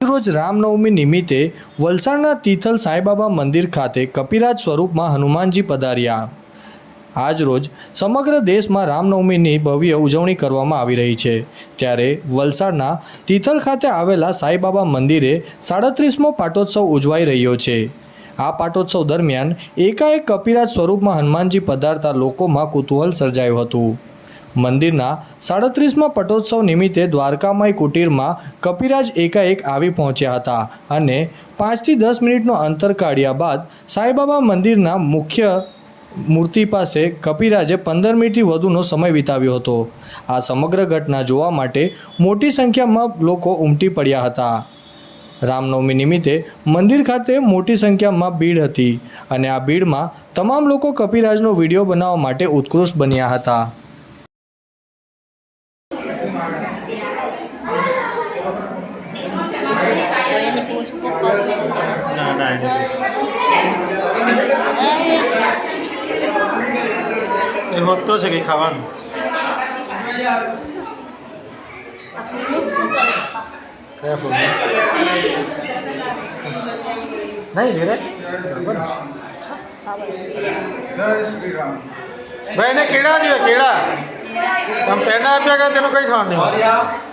રોજ રામનવમી નિમિત્તે વલસાડના તિથલ સાંઈબાબા મંદિર ખાતે કપિરાજ સ્વરૂપમાં હનુમાનજી પધાર્યા. આજ રોજ સમગ્ર દેશમાં રામનવમીની ભવ્ય ઉજવણી કરવામાં આવી રહી છે. ત્યારે વલસાડના તિથલ ખાતે આવેલા સાંઈબાબા મંદિરે સાડત્રીસમો પાટોત્સવ ઉજવાઈ રહ્યો છે. આ પાટોત્સવ દરમિયાન એકાએક કપિરાજ સ્વરૂપમાં હનુમાનજી પધારતા લોકોમાં કુતૂહલ સર્જાયું હતું. મંદિરના સાડત્રીસમાં પટોત્સવ નિમિત્તે દ્વારકામય કુટીરમાં કપિરાજ એકાએક આવી પહોંચ્યા હતા અને પાંચથી દસ મિનિટનો અંતર કાઢ્યા બાદ સાંઈબાબા મંદિરના મુખ્ય મૂર્તિ પાસે કપિરાજે પંદર મિનિટથી વધુનો સમય વિતાવ્યો હતો. આ સમગ્ર ઘટના જોવા માટે મોટી સંખ્યામાં લોકો ઉમટી પડ્યા હતા. રામનવમી નિમિત્તે મંદિર ખાતે મોટી સંખ્યામાં ભીડ હતી અને આ ભીડમાં તમામ લોકો કપિરાજનો વીડિયો બનાવવા માટે ઉત્કૃષ્ટ બન્યા હતા. એ હોતો છે કંઈ ખાવાનું. કયા ફૂલ? નહીં ધીરે ભાઈ એને કેળા દે કેળા. તમે પેના આપ્યા કે તેનું કઈ થવાનું નહીં